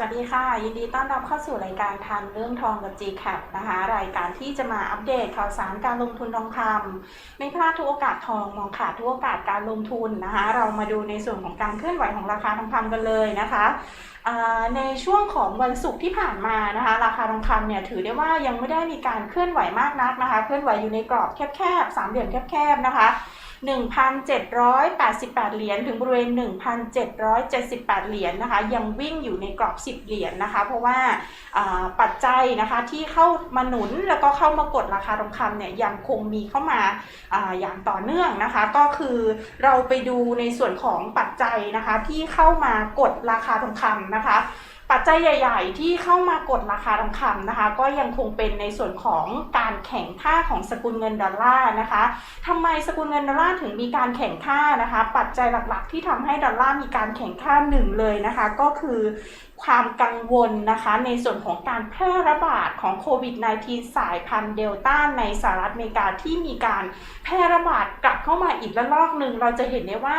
สวัสดีค่ะ ยินดีต้อนรับเข้าสู่รายการทันเรื่องทองกับ GCAP นะคะ รายการที่จะมาอัปเดตข่าวสารการลงทุนทองคำไม่พลาดทุกโอกาสทองมองขาดทุกโอกาสการลงทุนนะคะ เรามาดูในส่วนของการเคลื่อนไหวของราคาทองคำกันเลยนะคะในช่วงของวันศุกร์ที่ผ่านมานะคะ ราคาทองคำเนี่ยถือได้ว่ายังไม่ได้มีการเคลื่อนไหวมากนักนะคะ เคลื่อนไหวอยู่ในกรอบแคบๆสามเหลี่ยมแคบๆนะคะ 1,788 เหรียญถึงบริเวณ 1,778 เหรียญนะคะ ยังวิ่งอยู่ในกรอบ 10 เหรียญนะคะ เพราะว่าปัจจัยนะคะที่เข้ามาหนุนแล้วก็เข้ามากดราคาทองคำเนี่ยยังคงมีเข้ามาอาอย่างต่อเนื่องนะคะ ก็คือเราไปดูในส่วนของปัจจัยนะคะที่เข้ามากดราคาทองคำนะคะ ปัจจัยใหญ่ ๆ ที่เข้ามากดราคาทองคำนะคะ ก็ยังคงเป็นในส่วนของการแข่งค่าของสกุลเงินดอลลาร์นะคะทำไมสกุลเงินดอลลาร์ถึงมีการแข่งค่านะคะ ปัจจัยหลักๆ ที่ทำให้ดอลลาร์มีการแข่งค่าหนึ่งเลยนะคะ ก็คือ ความกังวลนะคะในส่วนของการแพร่ระบาดของโควิด -19 สายพันธุ์เดลต้าในสหรัฐอเมริกาที่มีการแพร่ระบาดกลับเข้ามาอีกระลอกหนึ่งเราจะเห็นได้ว่า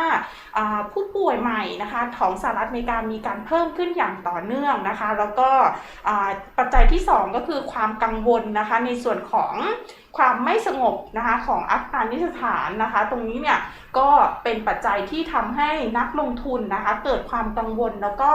ผู้ป่วยใหม่นะคะของสหรัฐอเมริกามีการเพิ่มขึ้นอย่างต่อเนื่องนะคะ แล้วก็ปัจจัยที่ 2 ก็คือความกังวลนะคะในส่วนของความไม่สงบนะคะของอัฟกานิสถานนะคะ ตรงนี้เนี่ยก็เป็นปัจจัยที่ทำให้นักลงทุนนะคะเกิดความกังวลแล้วก็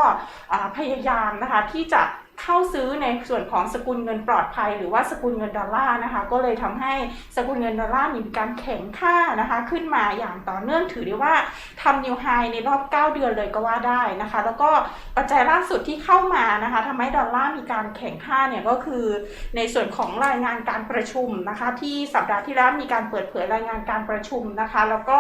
อ่ายายามนะคะที่จะเข้าซื้อในส่วนของสกุลเงินปลอดภัย หรือว่าสกุลเงินดอลลาร์นะคะก็เลยทำให้สกุลเงินดอลลาร์มีการแข็งค่านะคะขึ้นมาอย่างต่อเนื่องถือได้ว่าทำนิวไฮในรอบ 9 เดือนเลยก็ว่าได้นะคะ แล้วก็ปัจจัยล่าสุดที่เข้ามานะคะทำให้ดอลลาร์มีการแข็งค่าเนี่ยก็คือ ในส่วนของรายงานการประชุมนะคะที่สัปดาห์ที่แล้วมีการเปิดเผยรายงานการประชุมนะคะ แล้วก็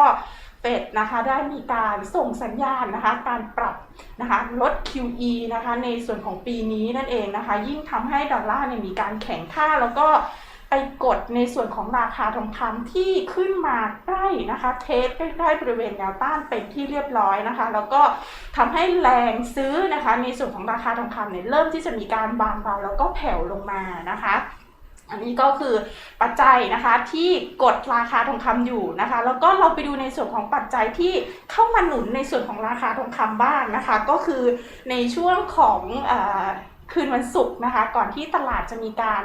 ฟดนะคะได้มีการส่งสัญญาณนะคะการปรับนะคะลด QE นะคะในส่วนของปีนี้นั่นเองนะคะ ยิ่งทำให้ดอลลาร์เนี่ยมีการแข็งค่าแล้วก็ไปกดในส่วนของราคาทองคำที่ขึ้นมาใกล้นะคะเทสใกล้ๆบริเวณแนวต้านเป็นที่เรียบร้อยนะคะ แล้วก็ทำให้แรงซื้อนะคะในส่วนของราคาทองคำเนี่ยเริ่มที่จะมีการบางเบาแล้วก็แผ่วลงมานะคะ อันนี้ก็คือปัจจัยนะคะที่กดราคาทองคำอยู่นะคะ แล้วก็เราไปดูในส่วนของปัจจัยที่เข้ามาหนุนในส่วนของราคาทองคำบ้างนะคะ ก็คือในช่วงของอคืนวันศุกร์นะคะ ก่อนที่ตลาดจะมีการ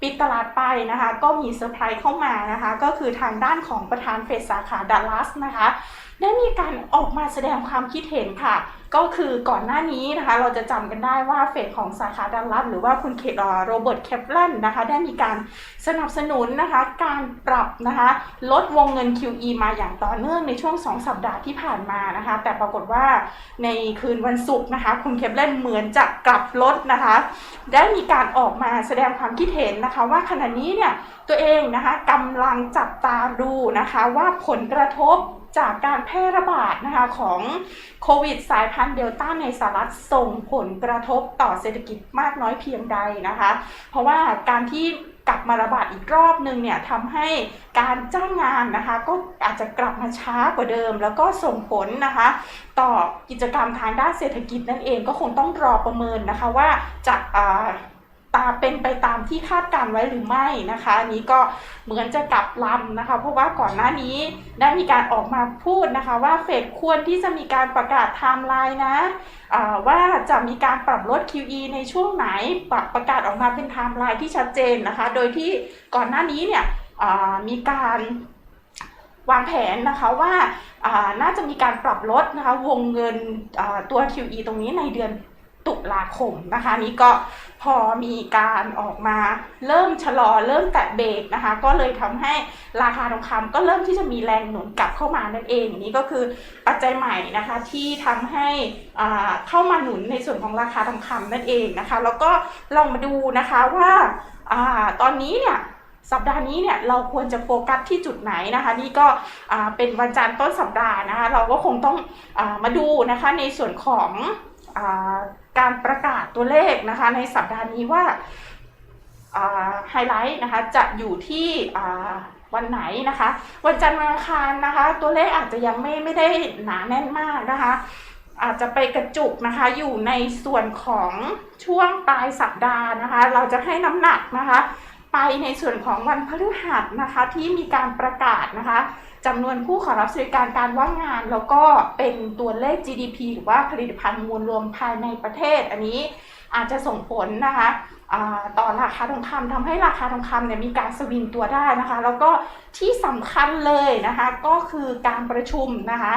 ปิดตลาดไปนะคะ ก็มีเซอร์ไพรส์เข้ามานะคะ ก็คือทางด้านของประธานเฟดสาขาดัลลัสนะคะ ได้มีการออกมาแสดงความคิดเห็นค่ะ ก็คือก่อนหน้านี้นะคะ เราจะจำกันได้ว่าเฟดของสาขาดัลลัสหรือว่าคุณเคเอ่อโรเบิร์ตแคปลันนะคะ ได้มีการสนับสนุนนะคะ การปรับนะคะ ลดวงเงิน QE มาอย่างต่อเนื่องในช่วง 2 สัปดาห์ที่ผ่านมานะคะ แต่ปรากฏว่าในคืนวันศุกร์นะคะ คุณเคปลันเหมือนจะกลับลดนะคะ ได้มีการออกมาแสดงความคิดเห็นนะคะว่าขณะนี้เนี่ยตัวเองนะคะกำลังจับตาดูนะคะว่าผลกระทบจากการแพร่ระบาดนะคะของโควิดสายพันธุ์เดลต้าในสหรัฐส่งผลกระทบต่อเศรษฐกิจมากน้อยเพียงใดนะคะ เพราะว่าการที่กลับมาระบาดอีกรอบหนึ่งเนี่ยทำให้การจ้างงานนะคะก็อาจจะกลับมาช้ากว่าเดิม แล้วก็ส่งผลนะคะ ต่อกิจกรรมทางด้านเศรษฐกิจนั่นเองก็คงต้องรอประเมินนะคะว่าจะ ตามเป็นไปตามที่คาดการไว้หรือไม่นะคะอันนี้ก็เหมือนจะกลับลำนะคะ เพราะว่าก่อนหน้านี้ได้มีการออกมาพูดนะคะ ว่าเฟดควรที่จะมีการประกาศไทม์ไลน์นะว่าจะมีการปรับลด QE ในช่วงไหนปรับประกาศออกมาเป็นไทม์ไลน์ที่ชัดเจนนะคะ โดยที่ก่อนหน้านี้เนี่ยมีการวางแผนนะคะว่าน่าจะมีการปรับลดนะคะวงเงินตัว QE ตรงนี้ในเดือน ตุลาคมนะคะ นี่ก็พอมีการออกมาเริ่มชะลอเริ่มแตะเบรกนะคะ ก็เลยทำให้ราคาทองคำก็เริ่มที่จะมีแรงหนุนกลับเข้ามานั่นเองนี่ก็คือปัจจัยใหม่นะคะที่ทำให้เข้ามาหนุนในส่วนของราคาทองคำนั่นเองนะคะ แล้วก็ลองมาดูนะคะว่าอตอนนี้เนี่ยสัปดาห์นี้เนี่ยเราควรจะโฟกัสที่จุดไหนนะคะ นี่ก็เป็นวันจันทร์ต้นสัปดาห์นะคะ เราก็คงต้องอมาดูนะคะในส่วนของการประกาศตัวเลขนะคะในสัปดาห์นี้ว่าไฮไลท์นะคะจะอยู่ที่วันไหนนะคะ วันจันทร์วันอังคารนะคะ ตัวเลขอาจจะยังไม่ไม่ได้หนาแน่นมากนะคะ อาจจะไปกระจุกนะคะอยู่ในส่วนของช่วงปลายสัปดาห์นะคะ เราจะให้น้ำหนักนะคะ ไปในส่วนของวันพฤหัสนะคะที่มีการประกาศนะคะ จำนวนผู้ขอรับสวัสดิการการว่างงาน แล้วก็เป็นตัวเลข GDP หรือว่าผลิตภัณฑ์มวลรวมภายในประเทศ อันนี้อาจจะส่งผลนะคะต่อราคาทองคำทำให้ราคาทองคำเนี่ยมีการสวิงตัวได้นะคะ แล้วก็ที่สำคัญเลยนะคะก็คือการประชุมนะคะ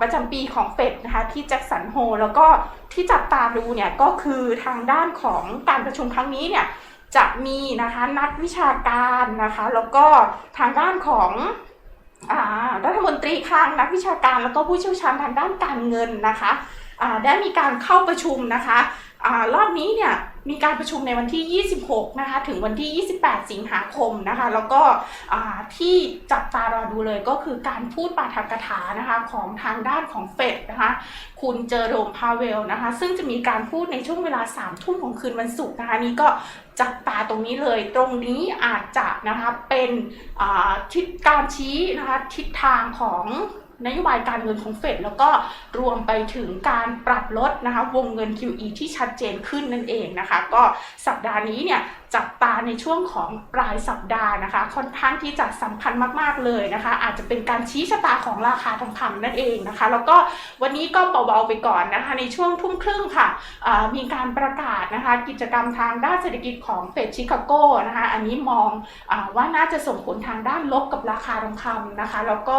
ประจำปีของเฟดนะคะที่แจ็คสันโฮแล้วก็ที่จับตาดูเนี่ยก็คือทางด้านของการประชุมครั้งนี้เนี่ยจะมีนะคะนักวิชาการนะคะ แล้วก็ทางด้านของ รัฐมนตรีคลังนักวิชาการแล้วก็ผู้เชี่ยวชาญทางด้านการเงินนะคะได้มีการเข้าประชุมนะคะอรอบนี้เนี่ย มีการประชุมในวันที่ 26 นะคะ ถึงวันที่ 28 สิงหาคมนะคะ แล้วก็ที่จับตารอดูเลยก็คือการพูดปาฐกถานะคะของทางด้านของเฟดนะคะ คุณเจอโรมพาเวลนะคะ ซึ่งจะมีการพูดในช่วงเวลา 3 ทุ่มของคืนวันศุกร์นะคะ นี่ก็จับตาตรงนี้เลย ตรงนี้อาจจะนะคะเป็นทิศการชี้นะคะทิศทางของ นโยบายการเงินของเฟดแล้วก็รวมไปถึงการปรับลดนะคะวงเงิน QE ที่ชัดเจนขึ้นนั่นเองนะคะ ก็สัปดาห์นี้เนี่ย จับตาในช่วงของปลายสัปดาห์นะคะ ค่อนข้างที่จะสำคัญมาก ๆ เลยนะคะ อาจจะเป็นการชี้ชะตาของราคาทองคำนั่นเองนะคะ แล้วก็วันนี้ก็เบาๆไปก่อนนะคะ ในช่วงทุ่มครึ่งค่ะมีการประกาศนะคะ กิจกรรมทางด้านเศรษฐกิจของเฟดชิคาโกนะคะ อันนี้มองอว่าน่าจะส่งผลทางด้านลบกับราคาทองคำนะคะ แล้วก็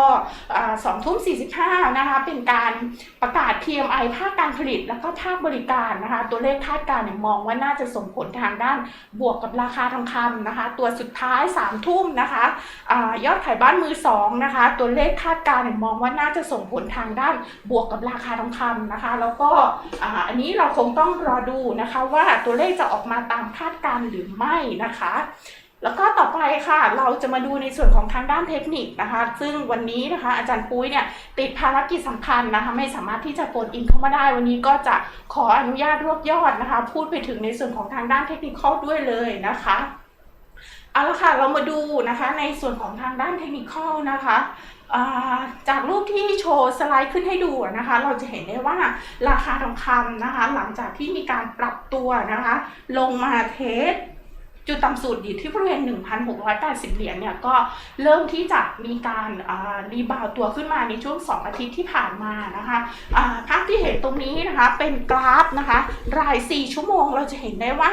สองทุ่มสี่สิบห้านะคะ เป็นการประกาศ PMI ภาคการผลิตแล้วก็ภาคบริการนะคะ ตัวเลขคาดการณ์มองว่าน่าจะส่งผลทางด้านบวกกับราคาทองคำนะคะ ตัวสุดท้าย3ามทุ่มนะคะอยอดขายบ้านมือสองนะคะ ตัวเลขคาดการณ์มองว่าน่าจะส่งผลทางด้านบวกกับราคาทองคำนะคะ แล้วก็อันนี้เราคงต้องรอดูนะคะว่าตัวเลขจะออกมาตามคาดการณ์หรือไม่นะคะ แล้วก็ต่อไปค่ะ เราจะมาดูในส่วนของทางด้านเทคนิคนะคะ ซึ่งวันนี้นะคะ อาจารย์ปุ้ยเนี่ยติดภารกิจสำคัญนะคะ ไม่สามารถที่จะโฟนอินเข้ามาได้ วันนี้ก็จะขออนุญาตรวบยอดนะคะ พูดไปถึงในส่วนของทางด้านเทคนิคด้วยเลยนะคะเอาละค่ะเรามาดูนะคะในส่วนของทางด้านเทคนิคนะคะจากรูปที่โชว์สไลด์ขึ้นให้ดูนะคะ เราจะเห็นได้ว่าราคาทองคำนะคะ หลังจากที่มีการปรับตัวนะคะ ลงมาเทส จุดต่ำสุดอยู่ที่บริเวณ 1,680 เหรียญเนี่ยก็เริ่มที่จะมีการรีบาวตัวขึ้นมาในช่วง 2 อาทิตย์ที่ผ่านมานะคะภาพที่เห็นตรงนี้นะคะเป็นกราฟนะคะราย 4 ชั่วโมงเราจะเห็นได้ว่า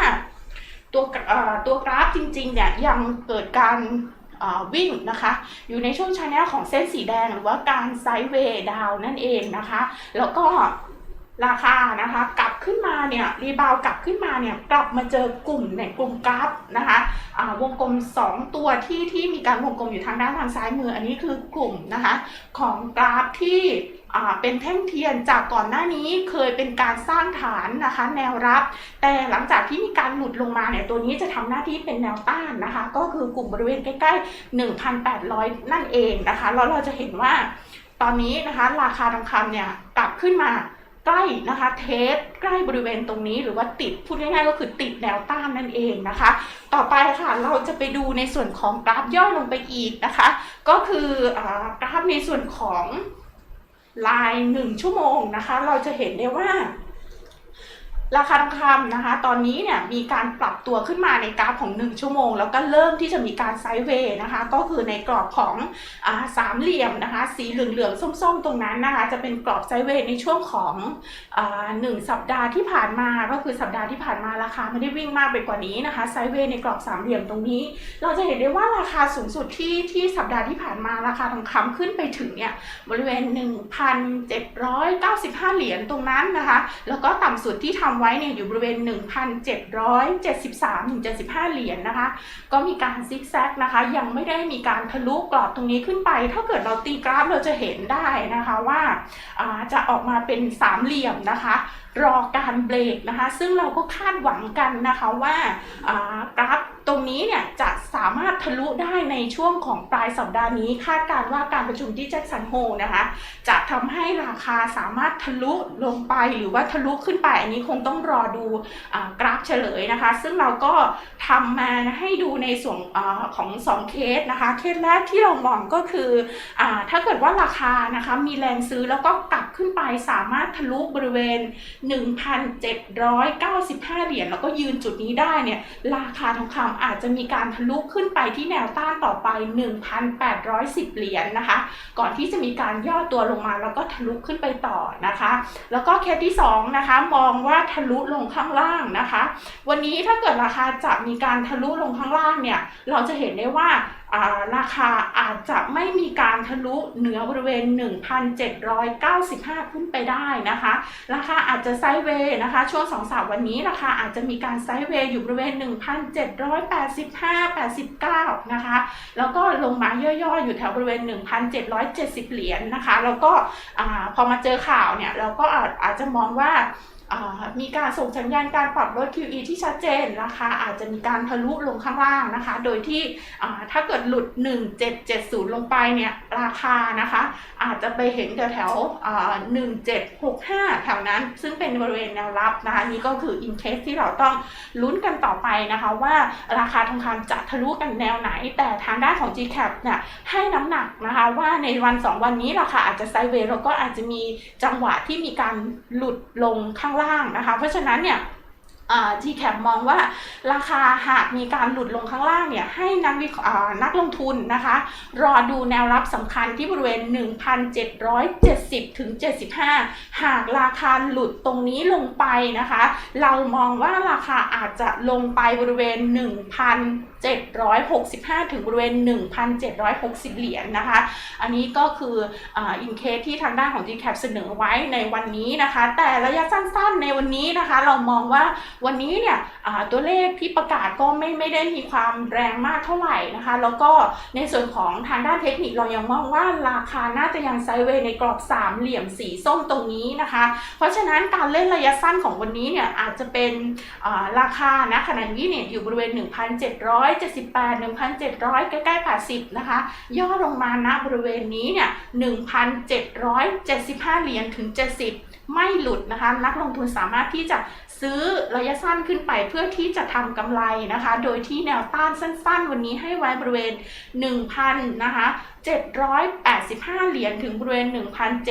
ตัวตัวกราฟจริงๆเนี่ยยังเกิดการวิ่งนะคะ อยู่ในช่วงชาแนลของเส้นสีแดงหรือว่าการไซด์เวย์ดาวนั่นเองนะคะ แล้วก็ ราคานะคะ กลับขึ้นมาเนี่ยรีบาวกลับขึ้นมาเนี่ยกลับมาเจอกลุ่มในกลุ่มกราฟนะคะวงกลม 2 ตัวที่ที่มีการวงกลมอยู่ทางด้านทางซ้ายมืออันนี้คือกลุ่มนะคะของกราฟที่เป็นแท่งเทียนจากก่อนหน้านี้เคยเป็นการสร้างฐานนะคะ แนวรับ แต่หลังจากที่มีการหลุดลงมาเนี่ยตัวนี้จะทำหน้าที่เป็นแนวต้านนะคะ ก็คือกลุ่มบริเวณใกล้ๆ 1,800 นั่นเองนะคะแล้วเราจะเห็นว่าตอนนี้นะคะราคาทองคำเนี่ยกลับขึ้นมา ใกล้นะคะเทสใกล้บริเวณตรงนี้หรือว่าติดพูดง่ายๆก็คือติดแนวต้านนั่นเองนะคะ ต่อไปค่ะเราจะไปดูในส่วนของกราฟย่อยลงไปอีกนะคะ ก็คืออกราฟในส่วนของลายหนึ่งชั่วโมงนะคะ เราจะเห็นได้ว่า ราคาทองคำนะคะ ตอนนี้เนี่ยมีการปรับตัวขึ้นมาในกราฟของ 1 ชั่วโมง แล้วก็เริ่มที่จะมีการไซด์เวย์นะคะ ก็คือในกรอบของอสามเหลี่ยมนะคะ สีเหลืองๆส้มๆ ตรงนั้นนะคะ จะเป็นกรอบไซด์เวย์ในช่วงของอหนึ่งสัปดาห์ที่ผ่านมา ก็คือสัปดาห์ที่ผ่านมาราคาไม่ได้วิ่งมากไปกว่านี้นะคะ ไซด์เวย์ในกรอบสามเหลี่ยมตรงนี้ เราจะเห็นได้ว่าราคาสูงสุดที่ที่สัปดาห์ที่ผ่านมาราคาทองคำขึ้นไปถึงเนี่ยบริเวณ 1,795 เหรียญตรงนั้นนะคะ แล้วก็ต่ำสุดที่ทำไว้เนี่ยอยู่บริเวณ 1,773ถึง75 เหรียญนะคะ ก็มีการซิกแซกนะคะ ยังไม่ได้มีการทะลุกรอบตรงนี้ขึ้นไป ถ้าเกิดเราตีกราฟเราจะเห็นได้นะคะว่าาจะออกมาเป็นสามเหลี่ยมนะคะ รอการเบรกนะคะ ซึ่งเราก็คาดหวังกันนะคะว่าอ่ากราฟ ตรงนี้เนี่ยจะสามารถทะลุได้ในช่วงของปลายสัปดาห์นี้ คาดการว่าการประชุมที่แจ็คสันโฮนะคะ จะทำให้ราคาสามารถทะลุลงไปหรือว่าทะลุขึ้นไป อันนี้คงต้องรอดูอกราฟเฉลยนะคะ ซึ่งเราก็ทำมาให้ดูในส่วนอของ 2 เคสนะคะ เคสแรกที่เรามองก็คืออถ้าเกิดว่าราคานะคะมีแรงซื้อแล้วก็กลับขึ้นไปสามารถทะลุบริเวณ 1,795 เหรียญแล้วก็ยืนจุดนี้ได้เนี่ยราคาทองคำอาจจะมีการทะลุขึ้นไปที่แนวต้านต่อไป 1,810 เหรียญนะคะ ก่อนที่จะมีการย่อตัวลงมาแล้วก็ทะลุขึ้นไปต่อนะคะ แล้วก็เคสที่2นะคะมองว่าทะลุลงข้างล่างนะคะ วันนี้ถ้าเกิดราคาจะมีการทะลุลงข้างล่างเนี่ยเราจะเห็นได้ว่าราคาอาจจะไม่มีการทะลุเหนือบริเวณ 1,795 ขึ้นไปได้นะคะ ราคาอาจจะไซด์เวย์นะคะ ช่วง2อสวันนี้ราคาอาจจะมีการไซด์เวย์อยู่บริเวณ 1,785 89 นะคะ แล้วก็ลงมาย่อๆ อยู่แถวบริเวณ 1,770 เหรียญนะคะ แล้วก็อพอมาเจอข่าวเนี่ยเราก็อาจจะมองว่า มีการส่งสัญญาณการปรับลด QE ที่ชัดเจนราคาอาจจะมีการทะลุลงข้างล่างนะคะ โดยที่ถ้าเกิดหลุด 1770 ลงไปเนี่ยราคานะคะ อาจจะไปเห็นแถวแถวๆอ่า1765 แถวนั้น ซึ่งเป็นบริเวณแนวรับนะคะนี่ก็คือ in case ที่เราต้องลุ้นกันต่อไปนะคะ ว่าราคาทองคำจะทะลุกันแนวไหน แต่ทางด้านของ GCAP เนี่ยให้น้ำหนักนะคะว่าในวัน 2 วันนี้ราคาอาจจะไซเวย์แล้วก็อาจจะมีจังหวะที่มีการหลุดลงข้างล่างนะคะ เพราะฉะนั้นเนี่ย ทีแคมมองว่าราคาหากมีการหลุดลงข้างล่างเนี่ยให้นักวิานักลงทุนนะคะ รอดูแนวรับสำคัญที่บริเวณ 1,770 ถึง 75 หากราคาหลุดตรงนี้ลงไปนะคะ เรามองว่าราคาอาจจะลงไปบริเวณ1,765 ถึงบริเวณ 1,760 เหรียญนะคะ อันนี้ก็คืออินเคสที่ทางด้านของ GCAP เสนอไว้ในวันนี้นะคะ แต่ระยะสั้นๆในวันนี้นะคะ เรามองว่าวันนี้เนี่ยตัวเลขที่ประกาศก็ไม่ไม่ได้มีความแรงมากเท่าไหร่นะคะ แล้วก็ในส่วนของทางด้านเทคนิคเรายังมองว่าราคาน่าจะยังไซเวในกรอบสามเหลี่ยมสีส้มตรงนี้นะคะ เพราะฉะนั้นการเล่นระยะสั้นของวันนี้เนี่ยอาจจะเป็นราคานะขณะนี้เนี่ยอยู่บริเวณ 1,778 1,700 ใกล้ๆ80นะคะ ย่อลงมาณบริเวณนี้เนี่ย 1,775 เหรียญถึง 70 ไม่หลุดนะคะ นักลงทุนสามารถที่จะ ซื้อระยะสั้นขึ้นไปเพื่อที่จะทำกำไรนะคะ โดยที่แนวต้านสั้น ๆ วันนี้ให้ไว้บริเวณ 1,000นะคะ 785 เหรียญถึงบริเวณ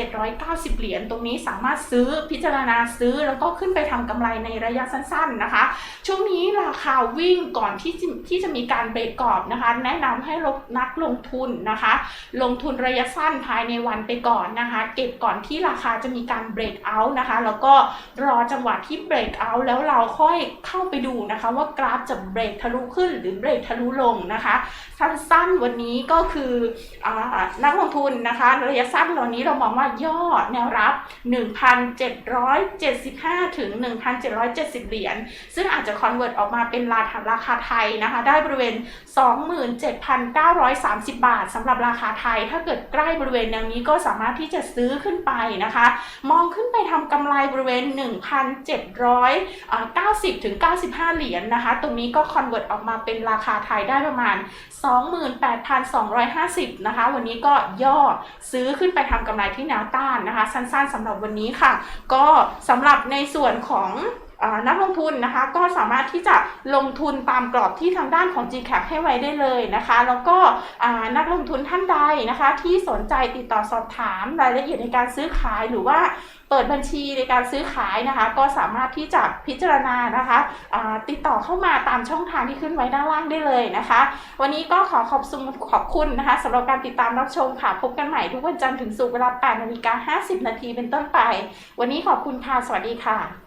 1,790 เหรียญตรงนี้สามารถซื้อพิจารณาซื้อแล้วก็ขึ้นไปทำกำไรในระยะสั้นๆนะคะ ช่วงนี้ราคาวิ่งก่อนที่จะที่จะมีการเบรกกรอบนะคะ แนะนำให้ลงนักลงทุนนะคะ ลงทุนระยะสั้นภายในวันไปก่อนนะคะ เก็บก่อนที่ราคาจะมีการเบรกเอาท์นะคะ แล้วก็รอจังหวะที่เบรกเอาท์แล้วเราค่อยเข้าไปดูนะคะ ว่ากราฟจะเบรกทะลุขึ้นหรือเบรกทะลุลงนะคะ สั้นๆวันนี้ก็คือนักลงทุนนะคะระยะสั้นเหล่านี้เรามองว่าย่อแนวรับ 1,775 ถึง 1,770 เหรียญ ซึ่งอาจจะคอนเวิร์ตออกมาเป็นราคาราคาไทยนะคะ ได้บริเวณ 27,930 บาทสำหรับราคาไทย ถ้าเกิดใกล้บริเวณแนวนี้ก็สามารถที่จะซื้อขึ้นไปนะคะ มองขึ้นไปทำกำไรบริเวณ 1,790 ถึง 95 เหรียญนะคะ ตรงนี้ก็คอนเวิร์ตออกมาเป็นราคาไทยได้ประมาณ 28,250 นะคะคะ วันนี้ก็ย่อซื้อขึ้นไปทำกำไรที่แนวต้านนะคะ สั้นๆสำหรับวันนี้ค่ะ ก็สำหรับในส่วนของ นักลงทุนนะคะก็สามารถที่จะลงทุนตามกรอบที่ทางด้านของ GCAP ให้ไว้ได้เลยนะคะ แล้วก็นักลงทุนท่านใดนะคะ ที่สนใจติดต่อสอบถามรายละเอียดในการซื้อขายหรือว่าเปิดบัญชีในการซื้อขายนะคะ ก็สามารถที่จะพิจารณานะคะติดต่อเข้ามาตามช่องทางที่ขึ้นไว้ด้านล่างได้เลยนะคะ วันนี้ก็ขอขอบคุขอบคุณนะคะสำหรับการติดตามรับชมค่ะพบกันใหม่ทุกวันจันทร์ถึงศุกร์เวลา8นาฬิกา50 นาทีเป็นต้นไป วันนี้ขอบคุณค่ะสวัสดีค่ะ